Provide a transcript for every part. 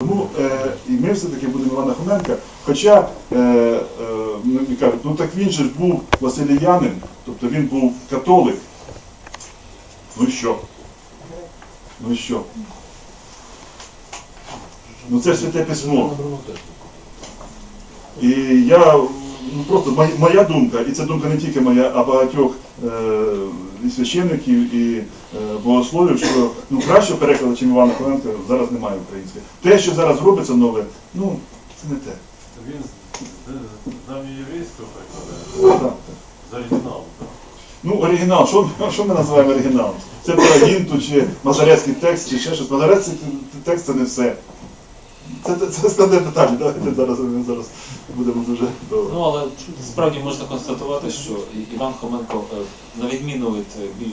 Тому е, і ми все-таки будемо Івана Хоменка. Хоча е, е, мені кажуть, ну так він же ж був василіянин, тобто він був католик. Ну і що? Ну і що? Ну це святе письмо. І я ну просто моя, моя думка, і це думка не тільки моя, а багатьох е, і священників і е, богословів, що ну краще перекладу, ніж Івана Хоменка, зараз немає української. Те, що зараз робиться нове, ну це не те. Він з- з- з перекладає, Так. з оригіналу, так? Ну, оригінал, що, що ми називаємо оригіналом? Це Парагінту чи Мазарецький текст, чи ще щось. Мазарецький текст це не все. Це, це, складне питання, давайте зараз, ми зараз будемо дуже довго. Ну, але справді можна констатувати, що Іван Хоменко, е, на відміну від е,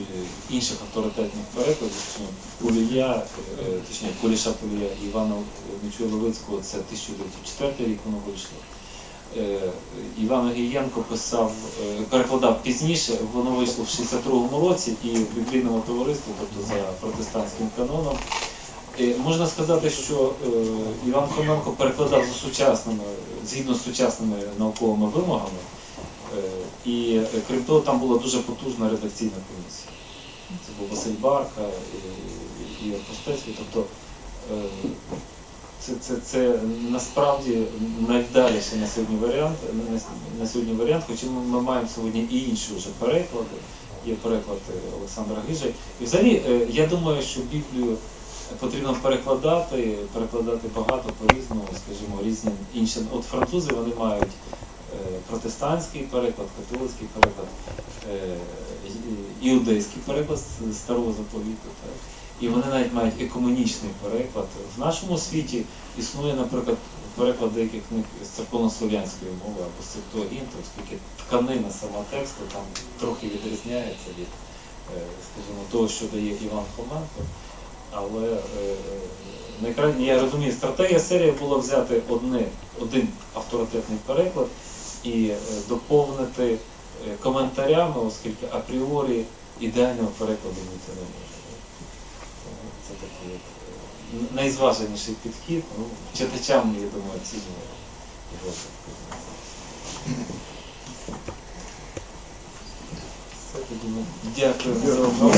інших авторитетних перекладів, Кулія, е, точніше Куліша Кулія Івана Мічуя Левицького, це 1904 рік воно вийшло. Е, Іван Огієнко писав, е, перекладав пізніше, воно вийшло в 62-му році і в біблійному товаристві, тобто за протестантським каноном. Е, Можна сказати, що е, Іван Хоменко перекладав за сучасними, згідно з сучасними науковими вимогами. Е, І крім того, там була дуже потужна редакційна комісія. Це був Василь Барка і, Костецький. Тобто це, це, це насправді найвдаліший на сьогодні варіант, на, сьогодні варіант, хоча ми, маємо сьогодні і інші вже переклади. Є переклад Олександра Гижа. І взагалі, я думаю, що Біблію потрібно перекладати, перекладати багато по-різному, скажімо, різні інші. От французи вони мають е, протестантський переклад, католицький переклад, е, іудейський переклад старого заповіту. Так? І вони навіть мають екуменічний переклад. В нашому світі існує, наприклад, переклад деяких книг з церковнослов'янської мови або з Септуагінту, оскільки тканина сама тексту там трохи відрізняється від, е, скажімо, того, що дає Іван Хоменко. Але е, я розумію, стратегія серії була взяти одне, один авторитетний переклад і е, доповнити е, коментарями, оскільки апріорі ідеального перекладу бути не може. Це такий е, найзваженіший підхід. Ну, читачам, я думаю, оцінює його. Дякую за увагу.